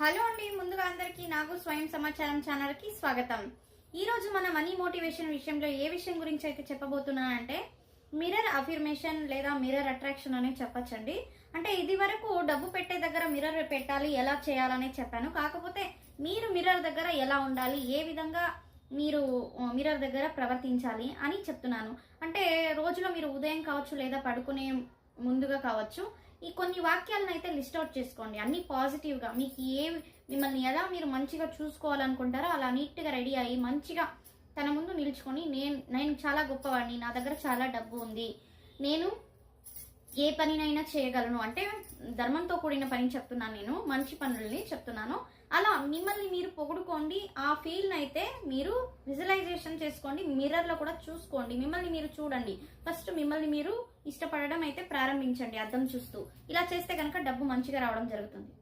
Hello అండి ముందుగా అందరికీ నాకు స్వయం సమాచారం ఛానల్కి స్వాగతం. ఈ రోజు మన మనీ మోటివేషన్ విషయంలో ఏ విషయం గురించి అయితే చెప్పబోతున్నానంటే మిర్రర్ అఫిర్మేషన్ లేదా మిర్రర్ అట్రాక్షన్ అనే చెప్పచ్చండి. అంటే ఇది వరకు డబ్బు పెట్టే దగ్గర మిర్రర్ పెట్టాలి ఎలా చేయాలని చెప్పాను. కాకపోతే మీరు మిర్రర్ దగ్గర ఎలా ఉండాలి ఏ విధంగా మీరు మిర్రర్ దగ్గర ప్రవర్తించాలి అని చెప్తున్నాను. అంటే రోజులో మీరు ఉదయం కావచ్చు లేదా పడుకునే ముందుగా కావచ్చు ఈ కొన్ని వాక్యాలను అయితే లిస్ట్ అవుట్ చేసుకోండి. అన్ని పాజిటివ్గా. మీకు ఏ మిమ్మల్ని ఎలా మీరు మంచిగా చూసుకోవాలనుకుంటారో అలా నీట్గా రెడీ అయ్యి మంచిగా తన ముందు నిల్చుకొని నేను నేను చాలా గొప్పవాడిని. నా దగ్గర చాలా డబ్బు ఉంది. నేను ఏ పనినైనా చేయగలను. అంటే ధర్మంతో కూడిన పని చెప్తున్నాను నేను. మంచి పనుల్ని చెప్తున్నాను. అలా మిమ్మల్ని మీరు పొగుడుకోండి. ఆ ఫీల్ని అయితే మీరు విజువలైజేషన్ చేసుకోండి. మిర్రర్లో కూడా చూసుకోండి. మిమ్మల్ని మీరు చూడండి. ఫస్ట్ మిమ్మల్ని మీరు ఇష్టపడడం అయితే ప్రారంభించండి అర్థం చూస్తూ. ఇలా చేస్తే కనుక డబ్బు మంచిగా రావడం జరుగుతుంది.